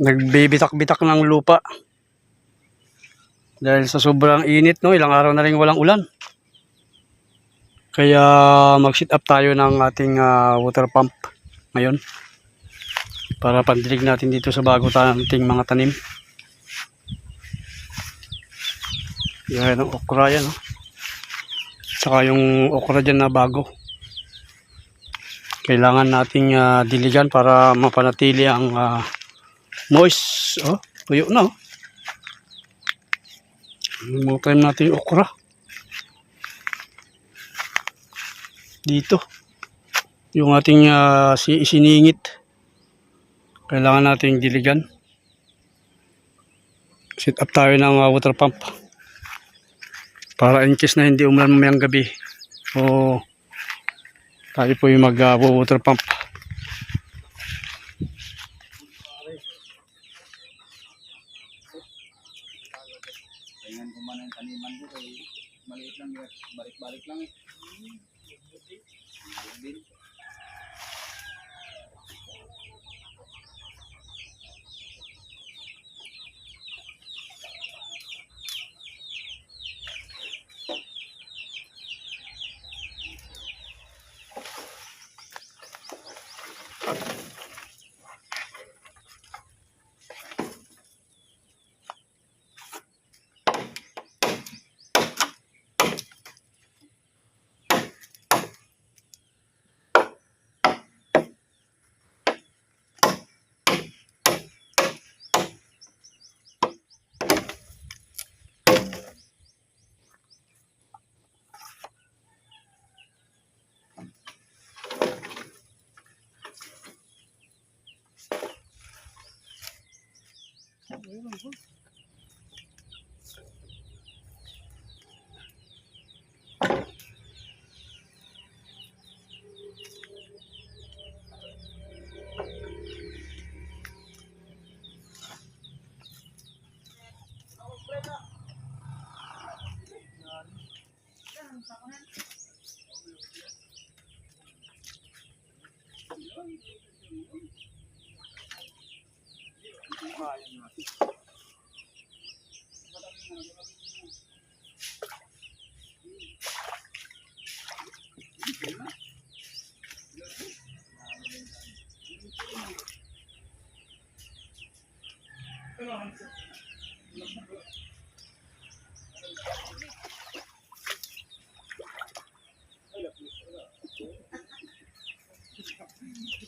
nagbibitak-bitak ng lupa. Dahil sa sobrang init, no, ilang araw na rin walang ulan. Kaya mag-sit up tayo ng ating ah, water pump ngayon. Para pandilig natin dito sa bago nating mga tanim. Yan ang okra yan. No? Saka yung okra dyan na bago. Kailangan nating ah, diligan para mapanatili ang ah, moist. Oh, tuyo na. Oh. Mutayin natin yung okra. Dito. Yung ating ah, si isiningit. Kailangan nating diligan. Set up tayo ng ah, water pump. Para in case na hindi umulan mamayang gabi. O tayo po yung mag ah, pump. quá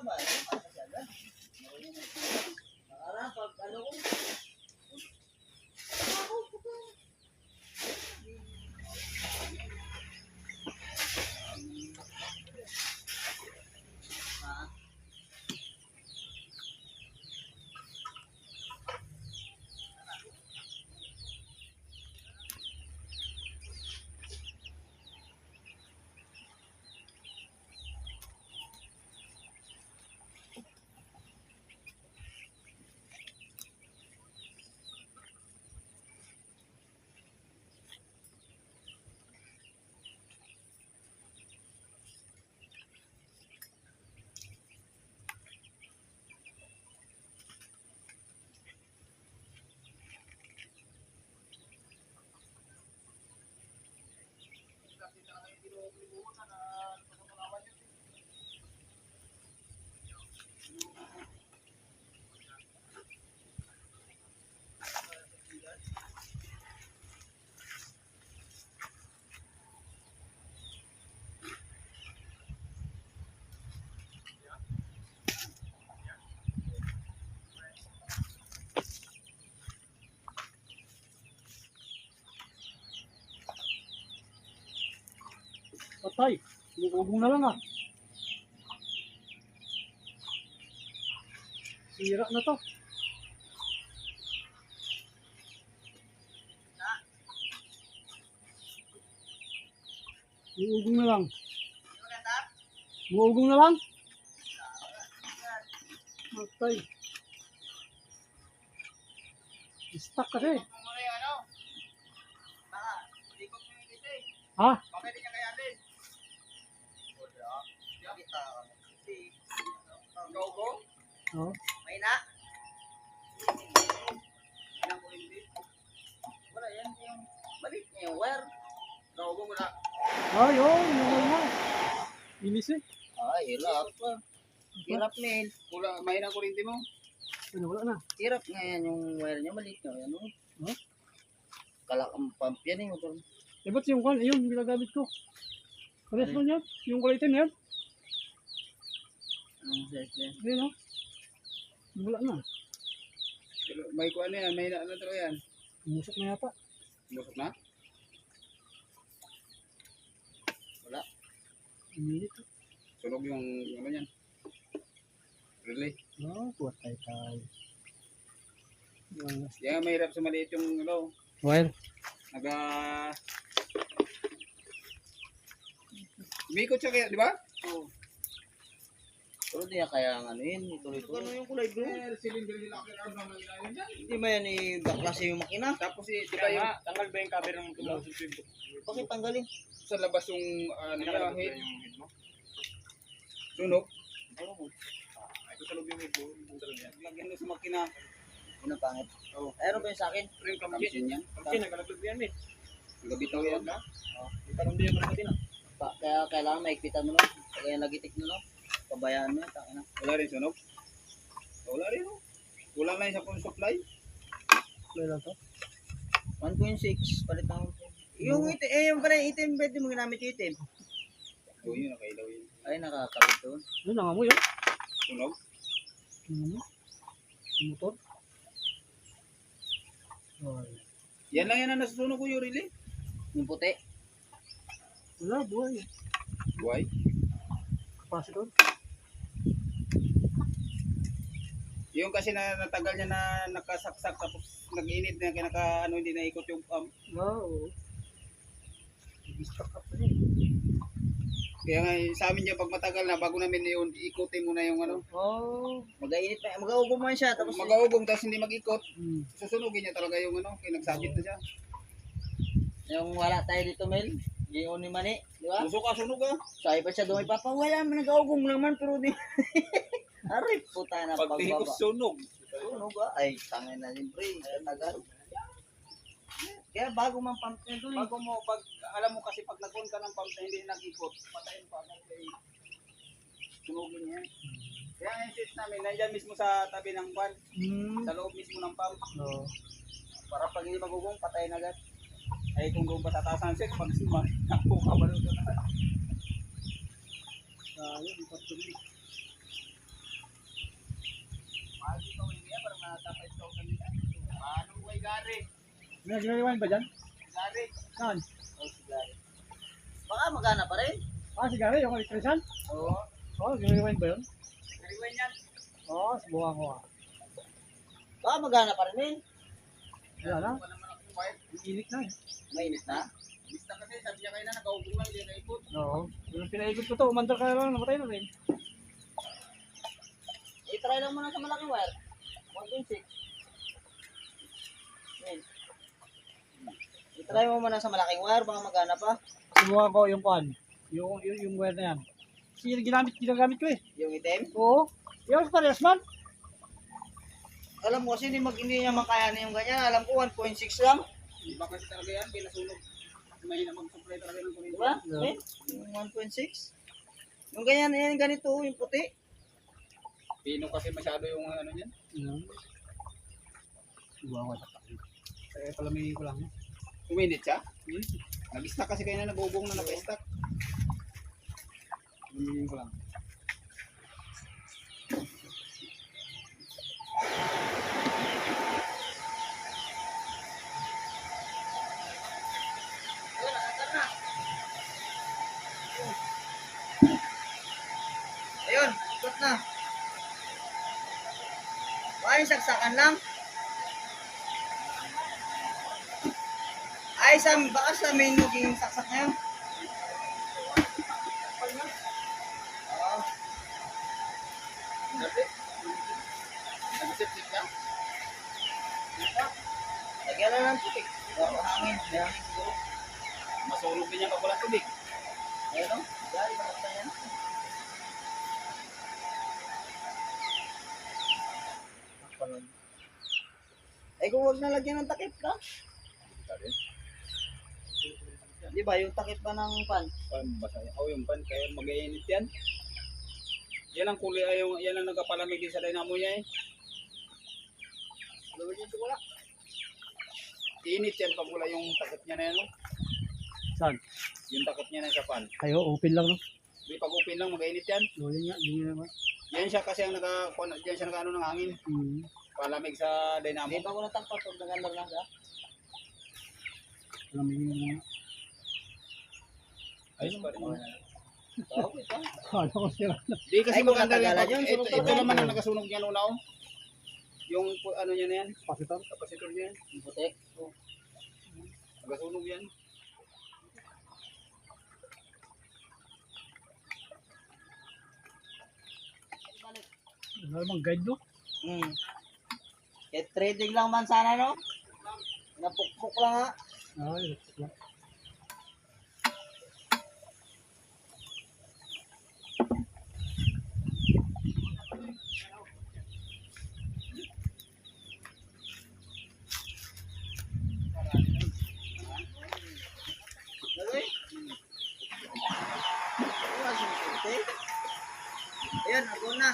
naman. Patay. Lukubong na lang ah. Sira na to. Muugong na lang. Muugong na lang? Matay. Stuck kasi. Eh. Ha? Oo. May na? Wala yan yung balik niya yung wire. Gogo mo na. Ah, yun. Yung na. Inis eh. Ay, hirap. Hirap men. Wala, may na kurinti mo. Ano, wala na. Hirap nga yan yung wire niya maliit na. Ano? Huh? Kalak ang pump yan eh. Eh, ba't yung kan? Ayun, ginagamit ko. Pares mo yan. Yung kulay itim yan. Ang size niya. Ayun, oh. Wala na. May kuha na yan. May na ano talaga yan. Musok na yata. Busok na? Wala. Umilit. Sunog yung ano yan. Relay. Oh, kuha tayo tayo. Yan mahirap sa maliit yung ano. Wire. Naga... Umikot siya kaya, di ba? Oo. Pero di kaya ang ano yun, ituloy-tuloy. Ano yung kulay blue? Eh, cylinder nila ako dyan. Hindi ba yan i-baklase yung makina? Tapos eh, di ba yung Tanggal ba yung cover ng tumaw sa tube? Bakit tanggalin? sa labas yung ano niya, yung head mo? sunog. Ewan ko. Ay, ito sa loob yung head mo. Yung. Lagyan mo sa makina. Yun ang pangit. Oo. Ay, ano ba yung sa akin? Yung kamkin, Kamsin yan. kamkin, nagalaglag yan eh. Gabitaw yan. Yung tanong din yung natin ah. Kaya kailangan maikpitan mo no? Kaya nagitik mo no? Pabayaan mo yan, takina. Wala rin sunog. Wala rin. oh. Kulang lang sa phone supply. Wala lang to. 1.6, palit na ako. Yung itim, eh yung pala yung itim, pwede mo ginamit yung itim. Oo yun, nakailaw yun. Ay, nakakabit doon. Yun, nangamoy yun. Sunog. Ano? Yung motor. Ay. Yan lang yan ang nasusunog ko yung relay. Yung puti. Wala, buhay. Why? Capacitor. Yung kasi na natagal niya na nakasaksak tapos nag-init na kaya naka ano hindi na ikot yung pump. Wow. Nag-stuck up na. Kaya nga eh, sa amin dyan pag matagal na bago namin yun ikutin muna yung ano. Oh. Mag-ainit pa, mag-augong man siya, tapos Mag-augong tapos hindi mag-ikot. Hmm. Susunugin niya talaga yung ano. Kaya nagsabit na siya. yung wala tayo dito, Mel. Yung ni Mani, di ba? Gusto ka sunog ah. Sabi pa siya doon, Papa, wala man nag-augong naman, pero di... Aray, puta na pagbaba. sunog. Sunog ah. Ay, tangin na din, pre. Ay, tagal. Kaya bago man pump nyo doon. Bago mo pag alam mo kasi pag nag-on ka ng pump na hindi nag-ikot, patayin pa agad kay sunugin niya. Kaya ang switch namin, nandyan mismo sa tabi ng pan, Hmm. sa loob mismo ng pump. Oh. Para pag hindi magugong, patayin agad. Ay kung doon pa sa taas ng switch, pag sumakbo ka ba doon ka na. Sayang, di pa tuloy. Mahal dito ang hindi parang nasa 5,000 nila. Paano ko kay Gary? May ginagawa ba dyan? Gary, Saan? Oh, sigari. Baka magana pa rin. Ah, sigara, yung elektrisan? oo, Oh, ginagawa ba yun? rewind yan. Oo, oh, subukan ko ah. Baka magana pa rin eh. Wala na. Init na eh. Mainit na. Bista kasi, sabi niya kayo na nag-augong lang, hindi na-ikot. Oo. Yung pinaikot ko to, umandar ka lang, namatay na rin. I-try lang muna sa malaking wire. 1.6. I-try mo muna sa malaking wire, baka magana pa. Subukan ko yung pan. Yung, yung, yung wire na yan. Kasi ginamit, ginagamit ko eh. Yung itim. Oo. Yung parehas man. Alam mo kasi hindi, mag, hindi niya makayanin yung ganyan. Alam ko 1.6 lang. Iba kasi talaga yan, pinasunog. Mahina mag-supply talaga ng kuryente. Di ba? Yeah. Eh, Yung 1.6. Yung ganyan, yan, ganito, yung puti. Pino kasi masyado yung ano niyan. Yan. Subukan ko sa pan. Kaya palamigin ko lang. eh. Uminit siya? Nag-stack kasi kayo na nag-ugong na naka-stack. Ko lang. Ayun, ikot na. Ay, saksakan lang. Ay, sa, baka sa main maging saksak niya. Lagyan lang ng tubig. Hangin, hangin siguro. Masulog din niya pag walang tubig. Ayun o, dahil makapta yan. Ay kung huwag nalagyan ng takip ka. Dali. Di ba yung takip ba ng pan? Pan, basa yan. Oh, yung pan, kaya mag-iinit yan. Yan ang kulay, ay, yung, yan ang nagkapalamig din sa dynamo niya eh. Gawin dito wala. Iinit yan pag wala yung takip niya na yan. oh. Saan? Yung takip niya na sa pan. Ayo, open lang no. Di pag open lang, mag-iinit yan. O, yun nga, yun nga naman. Yan siya kasi ang naka, yan siya naka ano ng hangin. Hmm. Palamig sa dynamo. Hindi pa ko natakpan pag nagandar na siya. Alam mo yun naman. Ayos pa rin. Kala ko. Di kasi Ay, kung maganda rin. yun, ito, ito naman ang nagasunog niya una oh. Yung ano niya na yan, Pasitor. kapasitor niya yan. Yung puti. Nagasunog yan. Ano naman guide no? Hmm. Eh, trading lang man sana, no? Napukpok lang ha. Ay, lang. Lagay. Wala siyang puti. Ayan, ako na.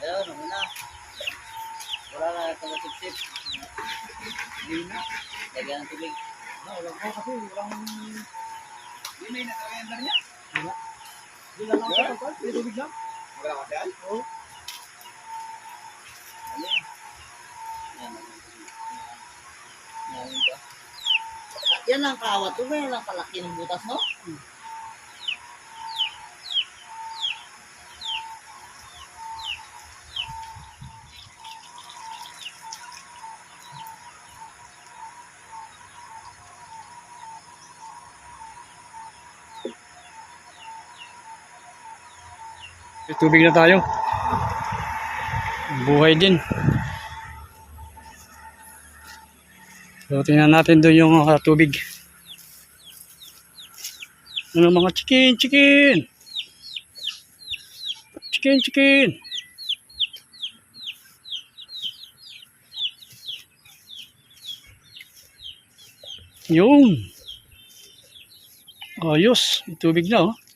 Ayan, ako na. Wala na ito na sip-sip. Hindi na. Lagyan ng tubig. Wala ko kasi walang Hindi may natrayandar niya. Hindi lang ako pagpapal. May tubig lang. Wala kasi yan. Oo. Yan. Yan ito. Ah, Yan ang kawat. Ito ba yan ang kalaki ng butas, no? May tubig na tayo. Buhay din. So, tingnan natin doon yung ah, tubig. Ano mga chicken, chicken! Chicken, chicken! Yun! Ayos, tubig na oh.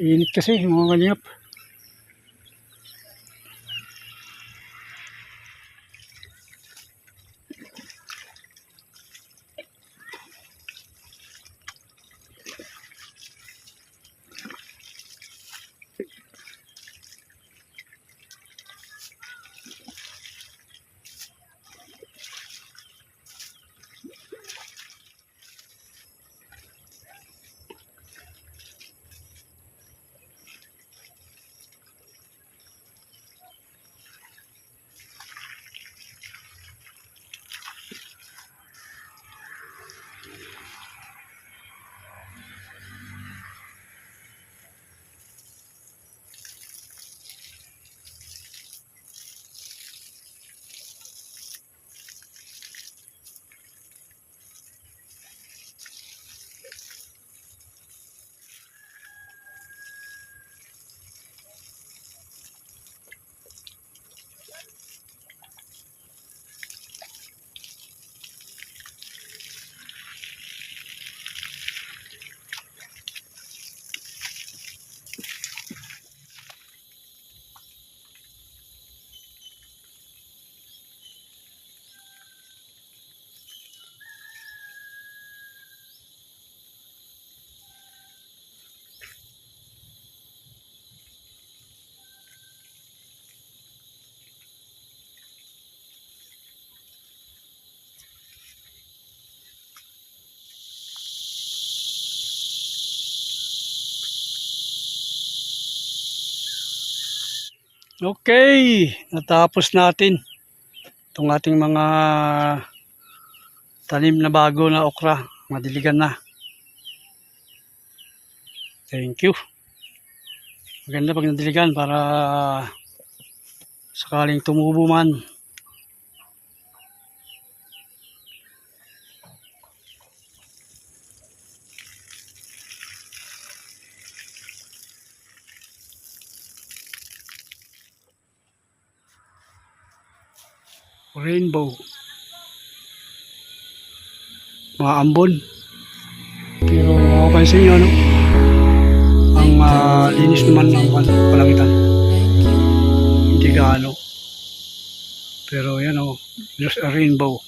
Init kasi mga kalingap. Okay, natapos natin itong ating mga tanim na bago na okra. madiligan na. Thank you. Maganda pag nadiligan para sakaling tumubo man. Rainbow. Mga ambon. Pero mapapansin nyo, no? Ang linis naman ng palangitan. Hindi gaano. Pero yan o, just a rainbow.